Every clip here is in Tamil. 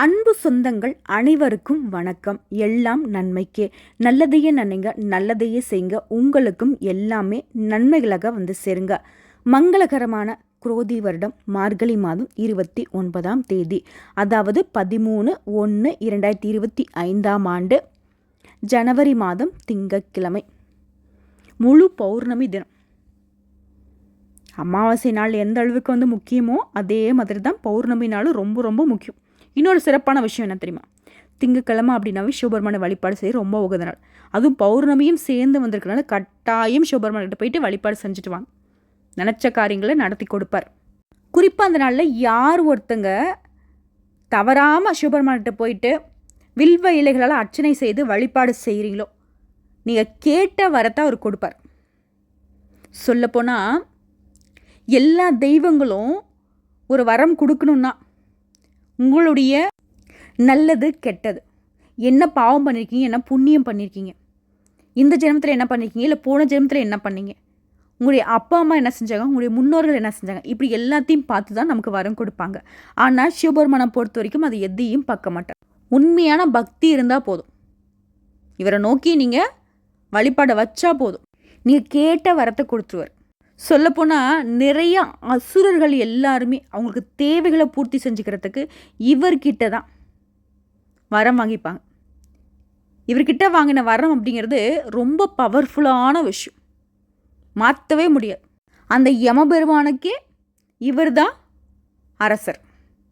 அன்பு சொந்தங்கள் அனைவருக்கும் வணக்கம். எல்லாம் நன்மைக்கே. நல்லதையே நினைங்க நல்லதையே செய்யுங்க. உங்களுக்கும் எல்லாமே நன்மைகளாக வந்து சேருங்க. மங்களகரமான குரோதி வருடம் மார்கழி மாதம் இருபத்தி ஒன்பதாம் தேதி. அதாவது பதிமூணு ஒன்று இரண்டாயிரத்தி இருபத்தி ஐந்தாம் ஆண்டு ஜனவரி மாதம் திங்கட்கிழமை. முழு பௌர்ணமி தினம். அமாவாசை நாள் எந்த அளவுக்கு வந்து முக்கியமோ அதே மாதிரி தான் பௌர்ணமி நாளும் ரொம்ப ரொம்ப முக்கியம். இன்னொரு சிறப்பான விஷயம் என்ன தெரியுமா? திங்கக்கிழமை அப்படின்னாவே சிவபெருமான வழிபாடு செய்ய ரொம்ப உகந்த நாள். அதுவும் பௌர்ணமியும் சேர்ந்து வந்திருக்கனால கட்டாயம் சிவபெருமான்கிட்ட போயிட்டு வழிபாடு செஞ்சுட்டு வாங்க. நினச்ச காரியங்களை நடத்தி கொடுப்பார். குறிப்பாக அந்த நாளில் யார் ஒருத்தங்க தவறாமல் சிவபெருமான்கிட்ட போயிட்டு வில்வ இலைகளால் அர்ச்சனை செய்து வழிபாடு செய்கிறீங்களோ நீங்கள் கேட்ட வரத்தை அவர் கொடுப்பார். சொல்லப்போனால் எல்லா தெய்வங்களும் ஒரு வரம் கொடுக்கணுன்னா உங்களுடைய நல்லது கெட்டது. என்ன பாவம் பண்ணியிருக்கீங்க என்ன புண்ணியம் பண்ணியிருக்கீங்க இந்த ஜென்மத்தில் என்ன பண்ணியிருக்கீங்க இல்லை போன ஜென்மத்தில் என்ன பண்ணீங்க? உங்களுடைய அப்பா அம்மா என்ன செஞ்சாங்க உங்களுடைய முன்னோர்கள் என்ன செஞ்சாங்க? இப்படி எல்லாத்தையும் பார்த்து தான் நமக்கு வரம் கொடுப்பாங்க. ஆனால் சிவபெருமானம் பொறுத்த வரைக்கும் அது எதையும் பார்க்க மாட்டார். உண்மையான பக்தி இருந்தால் போதும். இவரை நோக்கி நீங்கள் வழிபாடை வச்சா போதும். நீங்கள் கேட்ட வரத்தை கொடுத்துருவார். சொல்லப்போனால் நிறைய அசுரர்கள் எல்லாருமே அவங்களுக்கு தேவைகளை பூர்த்தி செஞ்சுக்கிறதுக்கு இவர்கிட்ட தான் வரம் வாங்கிப்பாங்க. இவர்கிட்ட வாங்கின வரம் அப்படிங்கிறது ரொம்ப பவர்ஃபுல்லான விஷயம். மாற்றவே முடியாது. அந்த யமபெருமானுக்கே இவர் தான் அரசர்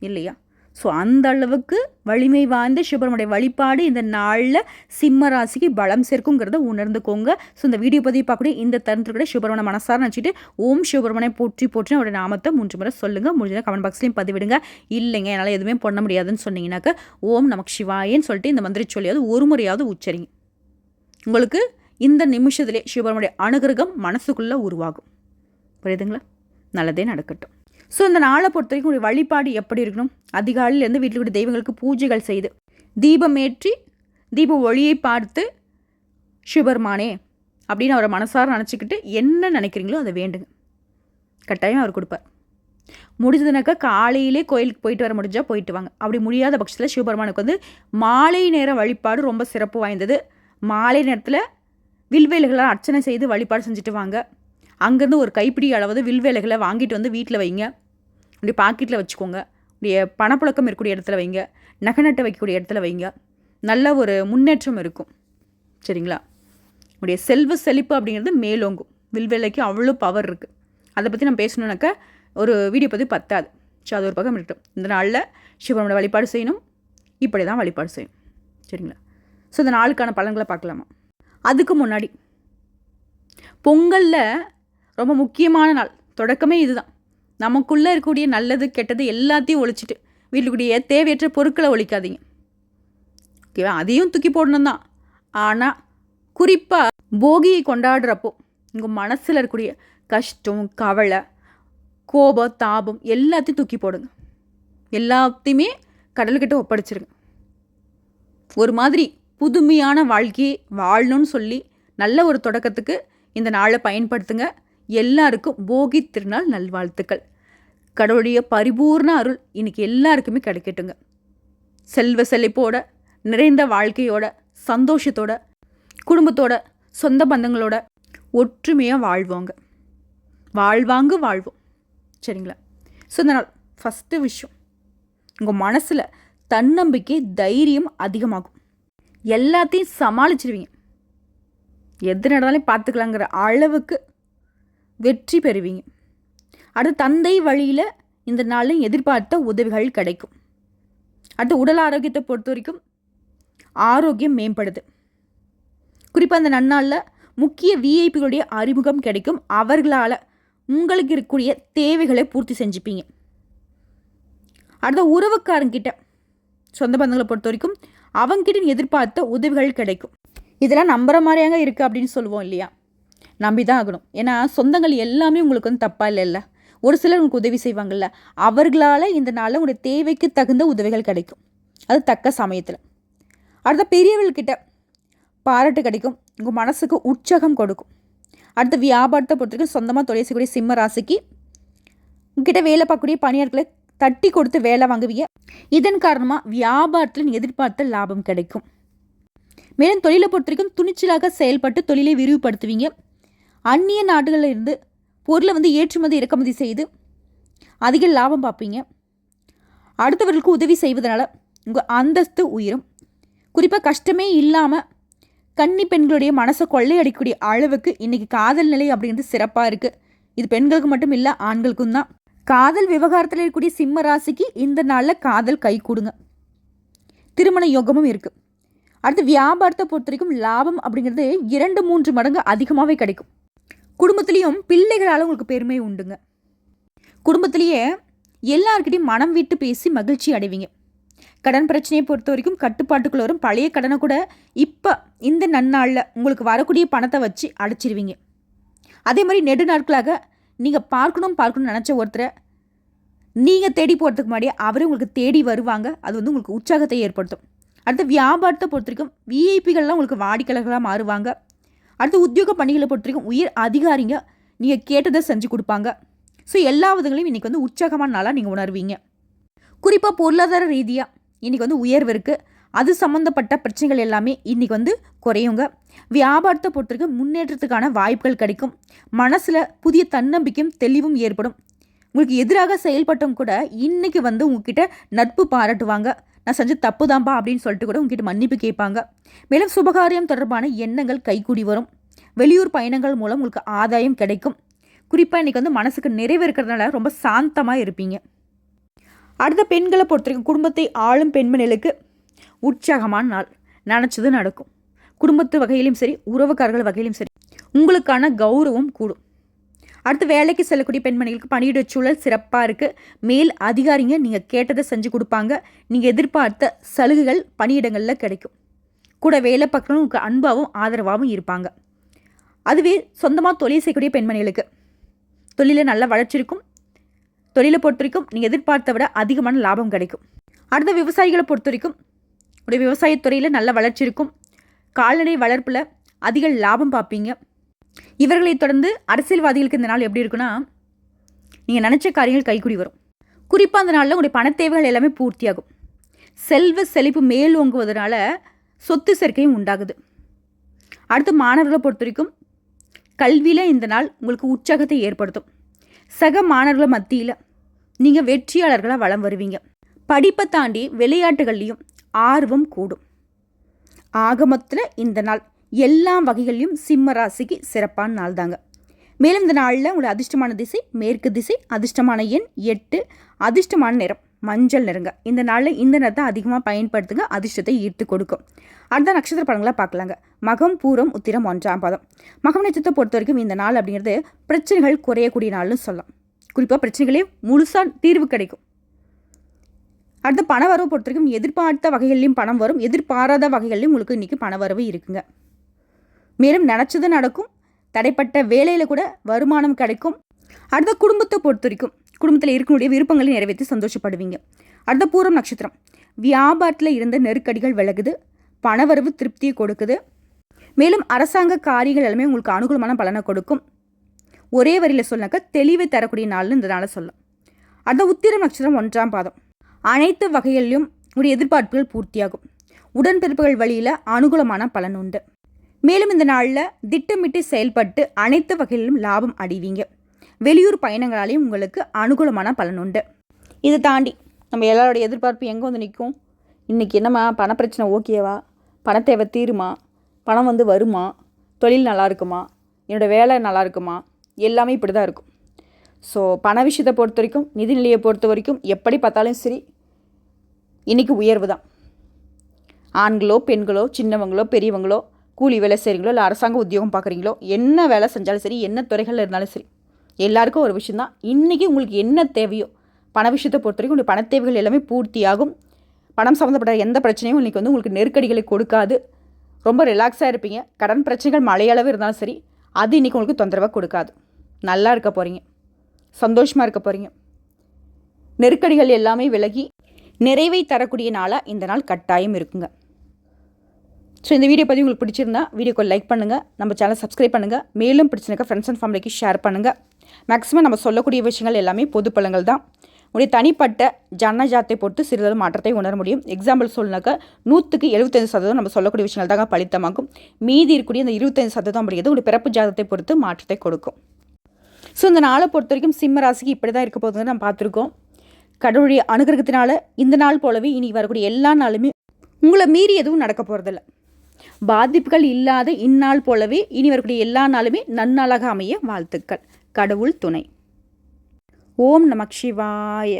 இல்லையா? ஸோ அந்த அளவுக்கு வலிமை வாய்ந்த சிவபெருமானுடைய வழிபாடு இந்த நாளில் சிம்ம ராசிக்கு பலம் சேர்க்குங்கிறத உணர்ந்துக்கோங்க. ஸோ இந்த வீடியோ பதிவு பார்க்கக்கூடிய இந்த தருணத்தில் கூட மனசார நினச்சிட்டு ஓம் சிவபெருமனை போற்றி போற்றி அவருடைய நாமத்தை மூன்று முறை சொல்லுங்கள் முடிஞ்சதாக கமெண்ட் பாக்ஸ்லையும் பதிவிடுங்க. இல்லைங்க என்னால் எதுவுமே பண்ண முடியாதுன்னு சொன்னீங்கன்னாக்க ஓம் நமக்கு சிவாயேன்னு சொல்லிட்டு இந்த மந்திரி சொல்லியாவது ஒரு முறையாவது உச்சரிங்க. உங்களுக்கு இந்த நிமிஷத்திலே சிவபெருமனுடைய அனுகிரகம் மனசுக்குள்ளே உருவாகும். புரியுதுங்களா? நல்லதே நடக்கட்டும். ஸோ இந்த நாளை பொறுத்த வரைக்கும் ஒரு வழிபாடு எப்படி இருக்கணும்? அதிகாலையிலேருந்து வீட்டில் கூட தெய்வங்களுக்கு பூஜைகள் செய்து தீபம் ஏற்றி தீப ஒளியை பார்த்து சிவபெருமானே அப்படின்னு அவரை மனசார நினச்சிக்கிட்டு என்ன நினைக்கிறீங்களோ அதை வேண்டுங்க. கட்டாயம் அவர் கொடுப்பார். முடிஞ்சதுனாக்கா காலையிலே கோயிலுக்கு போயிட்டு வர முடிஞ்சால் போயிட்டு வாங்க. அப்படி முடியாத பட்சத்தில் சிவபெருமானுக்கு வந்து மாலை நேர வழிபாடு ரொம்ப சிறப்பு வாய்ந்தது. மாலை நேரத்தில் வில்வேலைகளை அர்ச்சனை செய்து வழிபாடு செஞ்சுட்டு வாங்க. அங்கேருந்து ஒரு கைப்பிடி அளவது வில்வேலைகளை வாங்கிட்டு வந்து வீட்டில் வைங்க. அப்படி பாக்கெட்டில் வச்சுக்கோங்க. உடைய பணப்புழக்கம் இருக்கக்கூடிய இடத்துல வைங்க. நகை நட்டை வைக்கக்கூடிய இடத்துல வைங்க. நல்ல ஒரு முன்னேற்றம் இருக்கும். சரிங்களா? உடைய செல்வ செழிப்பு அப்படிங்கிறது மேலோங்கும். வில்வெல்லைக்கு அவ்வளோ பவர் இருக்குது அதை பற்றி நம்ம பேசணுன்னாக்கா ஒரு வீடியோ பற்றி பத்தாது. ஸோ அது ஒரு பக்கம் இருக்கட்டும். இந்த நாளில் சிவனோட வழிபாடு செய்யணும். இப்படி தான் வழிபாடு செய்யணும். சரிங்களா? ஸோ இந்த நாளுக்கான பலன்களை பார்க்கலாமா? அதுக்கு முன்னாடி பொங்கலில் ரொம்ப முக்கியமான நாள். தொடக்கமே இதுதான். நமக்குள்ளே இருக்கக்கூடிய நல்லது கெட்டது எல்லாத்தையும் ஒழிச்சிட்டு வீட்டுக்குரிய தேவையற்ற பொருட்களை ஒழிக்காதீங்க. ஓகேவா? அதையும் தூக்கி போடணும் தான் ஆனால் குறிப்பாக போகியை கொண்டாடுறப்போ உங்கள் மனசில் இருக்கக்கூடிய கஷ்டம் கவலை கோபம் தாபம் எல்லாத்தையும் தூக்கி போடுங்க. எல்லாத்தையுமே கடல்கிட்ட ஒப்படைச்சிருங்க. ஒரு மாதிரி புதுமையான வாழ்க்கையை வாழணும்னு சொல்லி நல்ல ஒரு தொடக்கத்துக்கு இந்த நாளை பயன்படுத்துங்க. எல்லாருக்கும் போகி திருநாள் நல்வாழ்த்துக்கள். கடவுளுடைய பரிபூர்ண அருள் இன்னைக்கு எல்லாருக்குமே கிடைக்கட்டுங்க. செல்வ செழிப்போட நிறைந்த வாழ்க்கையோட சந்தோஷத்தோட குடும்பத்தோட சொந்த பந்தங்களோட ஒற்றுமையாக வாழ்வோங்க. வாழ்வாங்க வாழ்வோம். சரிங்களா? ஸோ இந்த நாள் ஃபஸ்ட்டு விஷயம். உங்கள் மனசில் தன்னம்பிக்கை தைரியம் அதிகமாகும். எல்லாத்தையும் சமாளிச்சிருவீங்க. எது நடந்தாலும் பார்த்துக்கலாங்கிற அளவுக்கு வெற்றி பெறுவீங்க. அடுத்து தந்தை வழியில் இந்த நாளில் எதிர்பார்த்த உதவிகள் கிடைக்கும். அடுத்து உடல் ஆரோக்கியத்தை பொறுத்த வரைக்கும் ஆரோக்கியம் மேம்படுது. குறிப்பாக அந்த நன்னாளில் முக்கிய விஐபிகளுடைய அறிமுகம் கிடைக்கும். அவர்களால் உங்களுக்கு இருக்கக்கூடிய தேவைகளை பூர்த்தி செஞ்சுப்பீங்க. அடுத்த உறவுக்காரங்கிட்ட சொந்த பந்தங்களை பொறுத்த வரைக்கும் அவங்ககிட்ட எதிர்பார்த்த உதவிகள் கிடைக்கும். இதெல்லாம் நம்புற மாதிரியாங்க இருக்குது அப்படின்னு சொல்லுவோம் இல்லையா? நம்பி தான் ஆகணும். ஏன்னா சொந்தங்கள் எல்லாமே உங்களுக்கு வந்து தப்பாக இல்லைல்ல? ஒரு சிலர் உங்களுக்கு உதவி செய்வாங்கள்ல அவர்களால் இந்த நாளில் உங்களுடைய தேவைக்கு தகுந்த உதவிகள் கிடைக்கும். அது தக்க சமயத்தில். அடுத்த பெரியவர்கள்கிட்ட பாராட்டு கிடைக்கும். உங்கள் மனசுக்கு உற்சாகம் கொடுக்கும். அடுத்த வியாபாரத்தை பொறுத்தவரைக்கும் சொந்தமாக தொழில் செய்யக்கூடிய சிம்ம ராசிக்கு உங்ககிட்ட வேலை பார்க்கக்கூடிய பணியாட்களை தட்டி கொடுத்து வேலை வாங்குவீங்க. இதன் காரணமாக வியாபாரத்தில் எதிர்பார்த்த லாபம் கிடைக்கும். மேலும் தொழிலை பொறுத்த வரைக்கும் துணிச்சலாக செயல்பட்டு தொழிலை விரிவுபடுத்துவீங்க. அந்நிய நாடுகளில் இருந்து பொருளை வந்து ஏற்றுமதி இறக்குமதி செய்து அதிக லாபம் பார்ப்பீங்க. அடுத்தவர்களுக்கு உதவி செய்வதனால உங்கள் அந்தஸ்து உயரும். குறிப்பாக கஷ்டமே இல்லாமல் கன்னி பெண்களுடைய மனசை கொள்ளையடிக்கக்கூடிய அளவுக்கு இன்றைக்கி காதல் நிலை அப்படின்றது சிறப்பாக இருக்குது இது பெண்களுக்கு மட்டும் இல்லை ஆண்களுக்கும் தான். காதல் விவகாரத்தில் இருக்கக்கூடிய சிம்ம ராசிக்கு இந்த நாளில் காதல் கை கொடுங்க. திருமண யோகமும் இருக்குது அடுத்து வியாபாரத்தை பொறுத்த வரைக்கும் லாபம் அப்படிங்கிறது இரண்டு மூன்று மடங்கு அதிகமாகவே கிடைக்கும். குடும்பத்துலேயும் பிள்ளைகளால் உங்களுக்கு பெருமை உண்டுங்க. குடும்பத்திலேயே எல்லாருக்கிட்டையும் மனம் விட்டு பேசி மகிழ்ச்சி அடைவீங்க. கடன் பிரச்சனையை பொறுத்த வரைக்கும் கட்டுப்பாட்டுக்குள்ள வரும். பழைய கடனை கூட இப்போ இந்த நன்னாளில் உங்களுக்கு வரக்கூடிய பணத்தை வச்சு அடைச்சிருவீங்க. அதே மாதிரி நெடு நாட்களாக நீங்கள் பார்க்கணும் பார்க்கணும்னு நினச்ச ஒருத்தரை நீங்கள் தேடி போகிறதுக்கு முன்னாடியே அவரே உங்களுக்கு தேடி வருவாங்க. அது வந்து உங்களுக்கு உற்சாகத்தை ஏற்படுத்தும். அடுத்து வியாபாரத்தை பொறுத்த வரைக்கும் விஐபிகள்லாம் உங்களுக்கு வாடிக்கையாளர்களாக மாறுவாங்க. அடுத்து உத்தியோக பணிகளை பொறுத்த வரைக்கும் உயர் அதிகாரிங்க. நீங்கள் கேட்டதை செஞ்சு கொடுப்பாங்க. ஸோ எல்லா விதங்களையும் இன்றைக்கி வந்து உற்சாகமான நாளாக நீங்கள் உணர்வீங்க. குறிப்பாக பொருளாதார ரீதியாக இன்றைக்கி வந்து உயர்வு இருக்குது அது சம்மந்தப்பட்ட பிரச்சனைகள் எல்லாமே இன்றைக்கி வந்து குறையுங்க. வியாபாரத்தை பொறுத்தவரைக்கும் முன்னேற்றத்துக்கான வாய்ப்புகள் கிடைக்கும். மனசில் புதிய தன்னம்பிக்கையும் தெளிவும் ஏற்படும். உங்களுக்கு எதிராக செயல்பட்டவங்க கூட இன்றைக்கி வந்து உங்ககிட்ட நட்பு பாராட்டுவாங்க. நான் செஞ்ச தப்பு தான்ப்பா அப்படின்னு சொல்லிட்டு கூட உங்ககிட்ட மன்னிப்பு கேட்பாங்க. மேலும் சுபகாரியம் தொடர்பான எண்ணங்கள் கைகூடி வரும். வெளியூர் பயணங்கள் மூலம் உங்களுக்கு ஆதாயம் கிடைக்கும். குறிப்பாக இன்றைக்கி வந்து மனசுக்கு நிறைவு இருக்கிறதுனால ரொம்ப சாந்தமாக இருப்பீங்க. அடுத்த பெண்களை பொறுத்த வரைக்கும் குடும்பத்தை ஆளும் பெண்மணிகளுக்கு உற்சாகமான நாள். நினச்சது நடக்கும். குடும்பத்து வகையிலும் சரி உறவுக்காரர்கள் வகையிலும் சரி உங்களுக்கான கௌரவம் கூடும். அடுத்து வேலைக்கு செல்லக்கூடிய பெண்மணிகளுக்கு பணியிட சூழல் சிறப்பாக இருக்குது மேல் அதிகாரிங்க நீங்கள் கேட்டதை செஞ்சு கொடுப்பாங்க. நீங்கள் எதிர்பார்த்த சலுகைகள் பணியிடங்களில் கிடைக்கும். கூட வேலை பார்க்குறவங்களுக்கு அன்பாகவும் ஆதரவாகவும் இருப்பாங்க. அதுவே சொந்தமாக தொழில் செய்யக்கூடிய பெண்மணிகளுக்கு. தொழிலில் நல்ல வளர்ச்சி இருக்கும். தொழிலை பொறுத்த வரைக்கும் நீங்கள் எதிர்பார்த்த விட அதிகமான லாபம் கிடைக்கும். அடுத்த விவசாயிகளை பொறுத்த வரைக்கும் உடைய விவசாயத்துறையில் நல்ல வளர்ச்சி இருக்கும். கால்நடை வளர்ப்பில் அதிக லாபம் பார்ப்பீங்க. இவர்களை தொடர்ந்து அரசியல்வாதிகளுக்கு இந்த நாள் எப்படி இருக்குன்னா நீங்கள் நினச்ச காரியங்கள் கைக்குடி வரும். குறிப்பாக அந்த நாளில் உங்களுடைய பண தேவைகள் எல்லாமே பூர்த்தியாகும். செல்வ செழிப்பு மேல் ஓங்குவதனால சொத்து சேர்க்கையும் உண்டாகுது. அடுத்து மாணவர்களை பொறுத்த வரைக்கும் கல்வியில் இந்த நாள் உங்களுக்கு உற்சாகத்தை ஏற்படுத்தும். சக மாணவர்கள் மத்தியில் நீங்கள் வெற்றியாளர்களாக வளம் வருவீங்க. படிப்பை தாண்டி விளையாட்டுகள்லேயும் ஆர்வம் கூடும். ஆகமத்தில் இந்த நாள். எல்லா வகைகளிலும் சிம்ம ராசிக்கு சிறப்பான நாள் தாங்க மேலும் இந்த நாளில் உங்களுடைய அதிர்ஷ்டமான திசை மேற்கு திசை அதிர்ஷ்டமான எண் எட்டு அதிர்ஷ்டமான நிறம் மஞ்சள் நிறங்க. இந்த நாளில் இந்த நிறத்தை அதிகமாக பயன்படுத்துங்க அதிர்ஷ்டத்தை ஈர்த்து கொடுக்கும். அடுத்த நட்சத்திர படங்களாக பார்க்கலாங்க. மகம் பூரம் உத்திரம் ஒன்றாம் பாதம். மகம் நட்சத்திரத்தை பொறுத்த வரைக்கும் இந்த நாள் அப்படிங்கிறது பிரச்சனைகள் குறையக்கூடிய நாள்னு சொல்லலாம். குறிப்பாக பிரச்சனைகளே முழுசாக தீர்வு கிடைக்கும். அடுத்த பண வரவு பொறுத்த வரைக்கும் எதிர்பார்த்த வகைகளிலும் பணம் வரும் எதிர்பாராத வகைகளிலும் உங்களுக்கு இன்றைக்கி பண வரவு இருக்குங்க. மேலும் நினச்சது நடக்கும். தடைப்பட்ட வேலையில் கூட வருமானம் கிடைக்கும். அடுத்த குடும்பத்தை பொறுத்த வரைக்கும் குடும்பத்தில் இருக்கக்கூடிய விருப்பங்களை நிறைவேற்றி சந்தோஷப்படுவீங்க. அடுத்த பூரம் நட்சத்திரம். வியாபாரத்தில் இருந்த நெருக்கடிகள் விலகுது. பணவரவு திருப்தியை கொடுக்குது. மேலும் அரசாங்க காரியங்கள் எல்லாமே உங்களுக்கு அனுகூலமான பலனை கொடுக்கும். ஒரே வரியில் சொன்னாக்க தெளிவை தரக்கூடிய நாள்னு இந்த நாளை சொல்லும் அடுத்த உத்திரம் நட்சத்திரம் ஒன்றாம் பாதம். அனைத்து வகைகளிலும் உடைய எதிர்பார்ப்புகள் பூர்த்தியாகும். உடன்பிறப்புகள் வழியில் அனுகூலமான பலன் உண்டு. மேலும் இந்த நாளில் திட்டமிட்டு செயல்பட்டு அனைத்து வகையிலும் லாபம் அடைவீங்க. வெளியூர் பயணங்களாலேயும் உங்களுக்கு அனுகூலமான பலன் உண்டு. இதை தாண்டி நம்ம எல்லாரோடைய எதிர்பார்ப்பு எங்கே வந்து நிற்கும் இன்றைக்கி என்னம்மா? பணப்பிரச்சனை ஓகேவா? பணத்தேவை தீருமா? பணம் வந்து வருமா? தொழில் நல்லா இருக்குமா? என்னோடய வேலை நல்லா இருக்குமா? எல்லாமே இப்படி தான் இருக்கும். ஸோ பண விஷயத்தை பொறுத்த வரைக்கும் நிதிநிலையை பொறுத்த வரைக்கும் எப்படி பார்த்தாலும் சரி இன்றைக்கி உயர்வு தான். ஆண்களோ பெண்களோ சின்னவங்களோ பெரியவங்களோ கூலி வேலை செய்கிறீங்களோ இல்லை அரசாங்க உத்தியோகம் பார்க்குறீங்களோ என்ன வேலை செஞ்சாலும் சரி என்ன துறைகளில் இருந்தாலும் சரி எல்லாருக்கும் ஒரு விஷயம் தான் இன்றைக்கி உங்களுக்கு என்ன தேவையோ பண விஷயத்தை பொறுத்த வரைக்கும் உங்களுடைய பண தேவைகள் எல்லாமே பூர்த்தியாகும். பணம் சம்மந்தப்பட்ட எந்த பிரச்சனையும் இன்றைக்கி வந்து உங்களுக்கு நெருக்கடிகளை கொடுக்காது. ரொம்ப ரிலாக்ஸாக இருப்பீங்க. கடன் பிரச்சனைகள் மழையளவு இருந்தாலும் சரி அது இன்றைக்கி உங்களுக்கு தொந்தரவாக கொடுக்காது. நல்லா இருக்க போகிறீங்க சந்தோஷமாக இருக்க போகிறீங்க நெருக்கடிகள் எல்லாமே விலகி நிறைவை தரக்கூடிய நாளாக இந்த நாள் கட்டாயம் இருக்குங்க. ஸோ இந்த வீடியோ பற்றி உங்களுக்கு பிடிச்சிருந்தா வீடியோக்கு லைக் பண்ணுங்கள் நம்ம சேனல் சப்ஸ்கிரைப் பண்ணுங்கள் மேலும் பிடிச்சிருக்க ஃப்ரெண்ட்ஸ் அண்ட் ஃபேமிலிக்கு ஷேர் பண்ணுங்கள் மேக்ஸிமம் நம்ம சொல்லக்கூடிய விஷயங்கள் எல்லாமே பொது பழங்கள் தான். உடைய தனிப்பட்ட ஜனஜாத்தை பொறுத்து சிறிதளவு மாற்றத்தை உணர முடியும். எக்ஸாம்பிள் சொல்லினாக்கா நூற்றுக்கு எழுபத்தஞ்சு சதவீதம் நம்ம சொல்லக்கூடிய விஷயங்கள் தான் பலித்தமாகும். மீதி இருக்கக்கூடிய இந்த இருபத்தஞ்சு சதவீதம் அப்படிங்கிறது உடைய பிறப்பு ஜாதத்தை பொறுத்து மாற்றத்தை கொடுக்கும். ஸோ இந்த நாளை பொறுத்த வரைக்கும் சிம்ம ராசிக்கு இப்படி தான் இருக்க போகுதுன்னு நம்ம பார்த்துருக்கோம். கடவுளுடைய அனுகிரகத்தினால இந்த நாள் போலவே இனி வரக்கூடிய எல்லா நாளுமே உங்களை மீறி எதுவும் நடக்க போகிறதில்ல பாதிப்புகள் இல்லாத இந்நாள் போலவே இனி வரக்கூடிய எல்லா நாளுமே நன்னாளாக அமைய வாழ்த்துக்கள். கடவுள் துணை. ஓம் நமக் சிவாய.